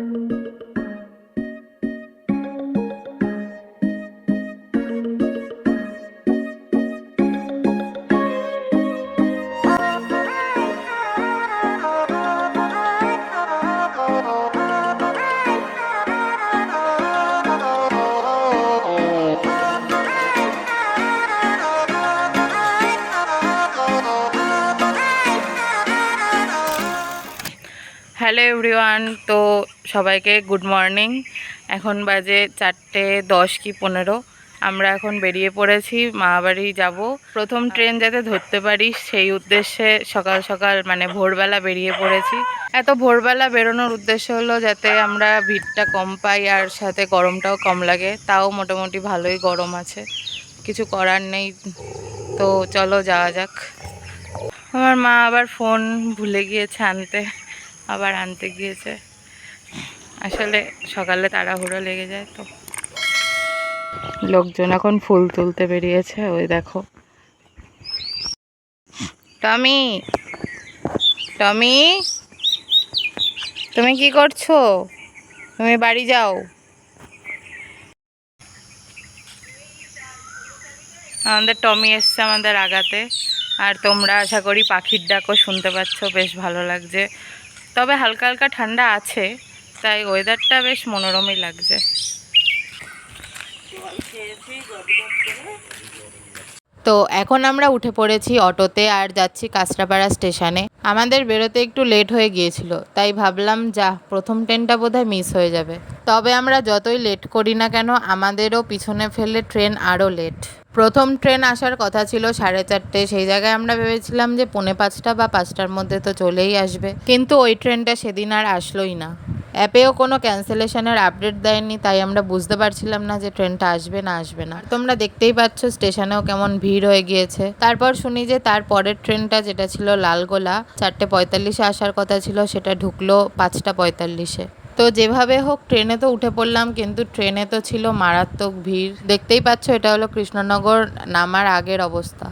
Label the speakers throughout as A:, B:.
A: thank you hello everyone, তো সবাইকে good morning. এখন বাজে চারটে দশ কি পনেরো। আমরা এখন বেরিয়ে পড়েছি মামাবাড়ি যাব। প্রথম ট্রেন যাতে ধরতে পারি সেই উদ্দেশ্যে সকাল সকাল মানে ভোরবেলা বেরিয়ে পড়েছি। এত ভোরবেলা বেরোনোর উদ্দেশ্য হলো যাতে আমরা ভিড়টা কম পাই আর সাথে গরমটাও কম লাগে। তাও মোটামুটি ভালোই গরম আছে, কিছু করার নেই। তো চলো যাওয়া যাক। আমার মা আবার ফোন ভুলে গিয়েছে আনতে। আবার আনতে গিয়েছে। আসলে সকালে তাড়াহুড়ো লেগে যায় তো। লোকজন এখন ফুল তুলতে বেরিয়েছে, ওই দেখো। টমি টমি, তুমি কি করছ? তুমি বাড়ি যাও। আমাদের টমি এসছে আমাদের আগাতে, আর তোমরা আশা করি পাখির ডাকও শুনতে পাচ্ছ, বেশ ভালো লাগছে। তবে হালকা হালকা ঠান্ডা আছে, তাই ওয়েদারটা বেশ মনোরমই লাগছে। তো এখন আমরা উঠে পড়েছি অটোতে আর যাচ্ছি কাঁচরাপাড়া স্টেশনে। আমাদের বেরোতে একটু লেট হয়ে গিয়েছিল, তাই ভাবলাম, যা, প্রথম ট্রেনটা বোধহয় মিস হয়ে যাবে। তবে আমরা যতই লেট করি না কেন, আমাদেরও পিছনে ফেলে ট্রেন আরও লেট প্রথম ট্রেন আসার কথা ছিল সাড়ে চারটে, সেই জায়গায় আমরা ভেবেছিলাম যে পৌনে পাঁচটা বা পাঁচটার মধ্যে তো চলেই আসবে। কিন্তু ওই ট্রেনটা সেদিন আর আসলোই না। অ্যাপেও কোনো ক্যান্সেলেশনের আপডেট দেয়নি, তাই আমরা বুঝতে পারছিলাম না যে ট্রেনটা আসবে না আসবে না। তোমরা দেখতেই পাচ্ছ স্টেশনেও কেমন ভিড় হয়ে গিয়েছে। তারপর শুনি যে তার পরের ট্রেনটা যেটা ছিল লালগোলা, চারটে পঁয়তাল্লিশে আসার কথা ছিল, সেটা ঢুকলো পাঁচটা পঁয়তাল্লিশে। তো যেভাবে হোক, ট্রেনে তো উঠে পড়লাম, কিন্তু ট্রেনে তো ছিল মারাত্মক ভিড়। দেখতেই পাচ্ছ, এটা হলো কৃষ্ণনগর নামার আগের অবস্থা।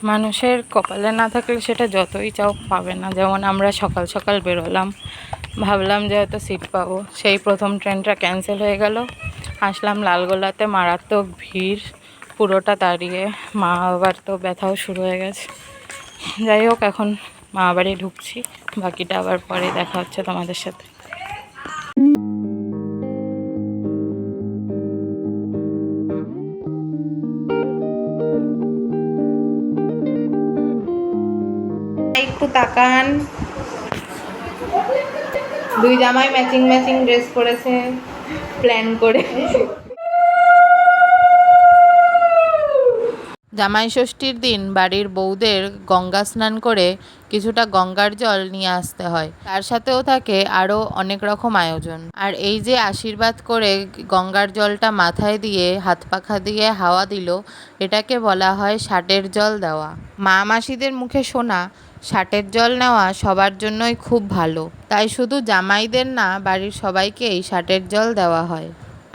A: মানুষের কপালে না থাকলে সেটা যতই চাও পাবে না। যেমন আমরা সকাল সকাল বেরোলাম, ভাবলাম যে হয়তো সিট পাবো। সেই প্রথম ট্রেনটা ক্যান্সেল হয়ে গেল। আসলাম লালগোলাতে, মারাত্মক ভিড়। পুরোটা দাঁড়িয়ে মা আবার তো ব্যথাও শুরু হয়ে গেছে। যাই হোক, এখন মা বাড়ি ঢুকছি। বাকিটা আবার পরে দেখা হচ্ছে তোমাদের সাথে। একটু তাকান। দুই জামাই ম্যাচিং ম্যাচিং ড্রেস পরেছে প্ল্যান করে। জামাই ষষ্ঠীর দিন বাড়ির বউদের গঙ্গা স্নান করে কিছুটা গঙ্গার জল নিয়ে আসতে হয়। তার সাথেও থাকে আরও অনেক রকম আয়োজন। আর এই যে আশীর্বাদ করে গঙ্গার জলটা মাথায় দিয়ে, হাত পাখা দিয়ে হাওয়া দিল, এটাকে বলা হয় ষাটের জল দেওয়া। মা মাসিদের মুখে শোনা, ষাটের জল নেওয়া সবার জন্যই খুব ভালো। তাই শুধু জামাইদের না, বাড়ির সবাইকেই ষাটের জল দেওয়া হয়।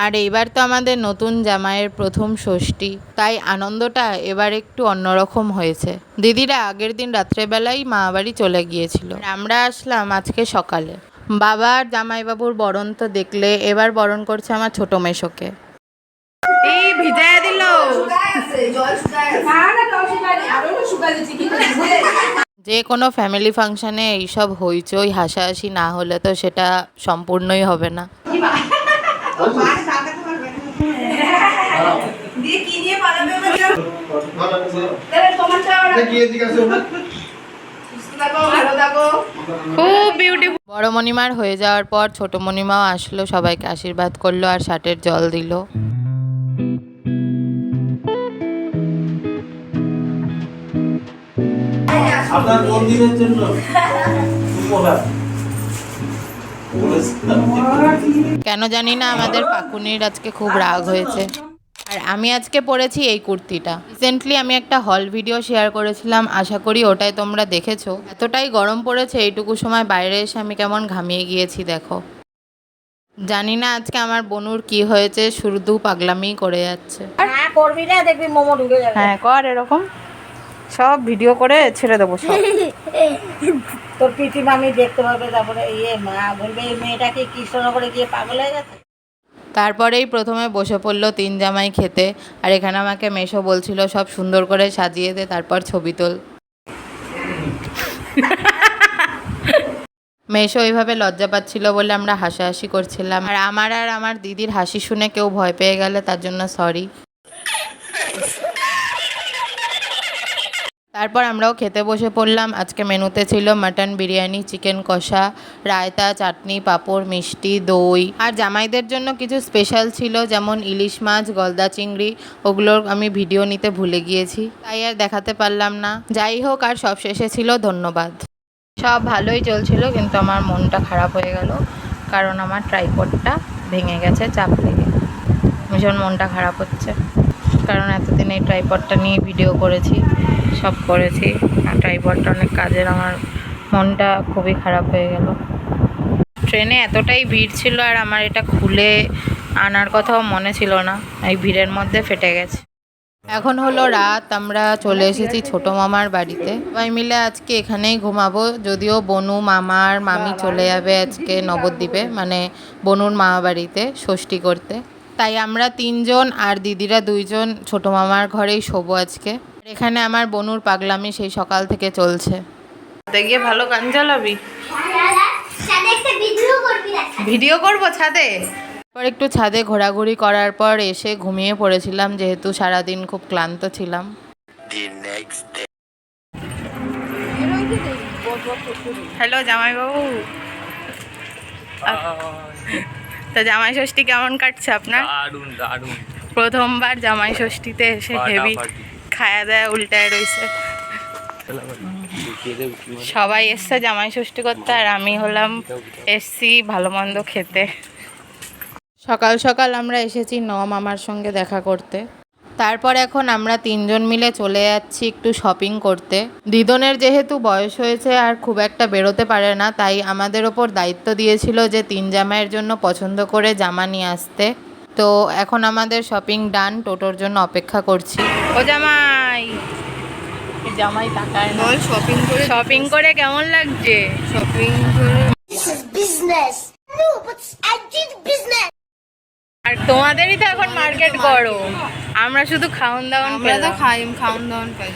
A: আর এইবার তো আমাদের নতুন জামাইয়ের প্রথম ষষ্ঠী তাই আনন্দটা এবার একটু অন্যরকম হয়েছে। দিদিরা আগের দিন রাত্রেবেলাই মা বাড়ি চলে গিয়েছিল। আমরা আসলাম আজকে সকালে। বাবা আর জামাইবাবুর বরণ তো দেখলে এবার বরণ করছে আমার ছোট মেশোকে। এই ভিজায় দিল। যে কোনো ফ্যামিলি ফাংশনে এইসব হইচই হাসাহাসি না হলে তো সেটা সম্পূর্ণই হবে না।
B: দিয়ে কি দিয়ে পালাবে তাহলে তোমার চাওয়া সুস্থ থাকো ভালো থাকো।
A: খুব বিউটিফুল বড় মণিমার হয়ে যাওয়ার পর ছোট মণিমাও আসলো সবাইকে আশীর্বাদ করল আর ষাটের জল দিল।
C: আপনার মন্দিরের জন্য উপহার।
A: কেন জানি না আমাদের পাকুনির আজকে খুব রাগ হয়েছে। আর আমি আজকে পরেছি এই কুর্তিটা। রিসেন্টলি আমি একটা হল ভিডিও শেয়ার করেছিলাম আশা করি ওটাই তোমরা দেখেছ। এতটাই গরম পড়েছে এইটুকু সময় বাইরে এসে আমি কেমন ঘামিয়ে গিয়েছি দেখো। জানি না আজকে আমার বনুর কি হয়েছে শুধু পাগলামি করে যাচ্ছে।
B: হ্যাঁ করবি না দেখবি মোমো ঢুকে যাবে।
A: হ্যাঁ কর এরকম। সব ভিডিও করে ছেড়ে দেবো সব।
D: তোর পিটি মামি দেখতে পাবে তারপরে ইয়ে মা বলবে এই মেয়েটাকে কৃষ্ণনগরে গিয়ে পাগল হয়ে গেছে।
A: তারপরেই প্রথমে বসে পড়ল তিন জামাই খেতে আর এখানে আমাকে মেশো বলছিল সব সুন্দর করে সাজিয়ে দে তারপর ছবি তোল। মেশো ওইভাবে লজ্জা পাচ্ছিল বলে আমরা হাসাহাসি করছিলাম। আর আমার আর আমার দিদির হাসি শুনে কেউ ভয় পেয়ে গেলে তার জন্য সরি তারপর আমরাও খেতে বসে পড়লাম। আজকে মেনুতে ছিল মাটন বিরিয়ানি, চিকেন কষা, রায়তা, চাটনি, পাঁপড়, মিষ্টি, দই। আর জামাইদের জন্য কিছু স্পেশাল ছিল, যেমন ইলিশ মাছ, গলদা চিংড়ি ওগুলোর আমি ভিডিও নিতে ভুলে গিয়েছি। তাই আর দেখাতে পারলাম না। যাই হোক, আর সব শেষে ছিল ধন্যবাদ। সব ভালোই চলছিল, কিন্তু আমার মনটা খারাপ হয়ে গেল, কারণ আমার ট্রাইপডটা ভেঙে গেছে, চাপ লেগে। ভীষণ মনটা খারাপ হচ্ছে। কারণ এতদিন এই ট্রাইপডটা নিয়ে ভিডিও করেছি, সব করেছি। আর ট্রাইপডটা অনেক কাজের, আমার মনটা খুবই খারাপ হয়ে গেল। ট্রেনে এতটাই ভিড় ছিল আর আমার এটা খুলে আনার কথাও মনে ছিল না। এই ভিড়ের মধ্যে ফেটে গেছে। এখন হলো রাত, আমরা চলে এসেছি ছোট মামার বাড়িতে। সবাই মিলে আজকে এখানেই ঘুমাবো। যদিও বনু মামার মামি চলে যাবে আজকে নবদ্বীপে মানে বনুর মামা বাড়িতে ষষ্ঠী করতে। তাই আমরা তিনজন আর দিদিরা দুইজন ছোট মামার ঘরেই শোবো আজকে। এখানে আমার বনুর পাগলামি সেই সকাল থেকে চলছে। গিয়ে ভালো গান চালাবি
E: ভিডিও করবি না
A: ভিডিও করব ছাদে। পর একটু ছাদে ঘোরাঘুরি করার পর এসে ঘুমিয়ে পড়েছিলাম যেহেতু সারাদিন খুব ক্লান্ত ছিলাম। হ্যালো জামাইবাবু। তা জামাই ষষ্ঠী কেমন কাটছে আপনার?
F: দারুণ দারুণ।
A: প্রথমবার জামাই ষষ্ঠীতে এসে হেভি খায়া দেয়া উল্টায় রয়েছে সবাই এসছে জামাই ষষ্ঠী করতে আর আমি হলাম এসছি ভালো মন্দ খেতে। সকাল সকাল আমরা এসেছি ন মামার সঙ্গে দেখা করতে। তারপর এখন আমরা তিনজন মিলে চলে যাচ্ছি একটু শপিং করতে। দিদনের যেহেতু বয়স হয়েছে আর খুব একটা বেরোতে পারে না তাই আমাদের ওপর দায়িত্ব দিয়েছিল যে তিন জামাইয়ের জন্য পছন্দ করে জামা নিয়ে আসতে। তো এখন আমাদের শপিং ডান টোটোর জন্য অপেক্ষা করছি। ও জামাই! জামাই তাকায় বল শপিং করে শপিং করে কেমন লাগছে? শপিং করে
E: business. No, but I did business.
A: আর তোমাদেরই তো এখন মার্কেট করো আমরা শুধু খাওন দাওন
G: আমরা তো খাই খাওন দাওন পাই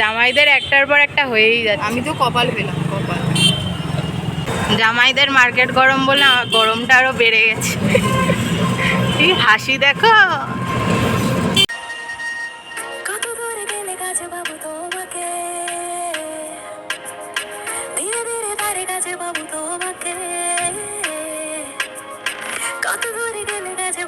A: জামাইদের একটার পর একটা হয়েই যাচ্ছে।
G: আমি তো কপাল পেলাম কপাল।
A: জামাইদের মার্কেট গরম বলে গরমটা আরও বেড়ে গেছে। তুই হাসি দেখো।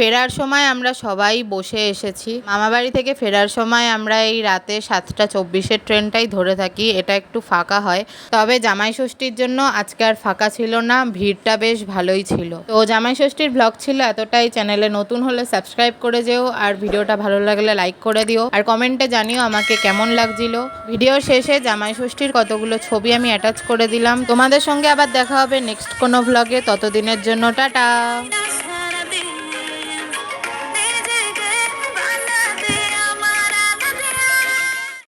A: ফেরার সময় আমরা সবাই বসে এসেছি। মামাবাড়ি থেকে ফেরার সময় আমরা এই রাতে সাতটা চব্বিশের ট্রেনটাই ধরে থাকি, এটা একটু ফাঁকা হয়। তবে জামাই ষষ্ঠীর জন্য আজকে আর ফাঁকা ছিল না, ভিড়টা বেশ ভালোই ছিল। তো জামাই ষষ্ঠীর ব্লগ ছিল, এতটাই চ্যানেলে নতুন হলে সাবস্ক্রাইব করে যেও, আর ভিডিওটা ভালো লাগলে লাইক করে দিও। আর কমেন্টে জানিও আমাকে কেমন লাগছিল। ভিডিওর শেষে জামাই ষষ্ঠীর কতগুলো ছবি আমি অ্যাটাচ করে দিলাম। তোমাদের সঙ্গে আবার দেখা হবে নেক্সট কোনো ব্লগে ততদিনের জন্য টাটা।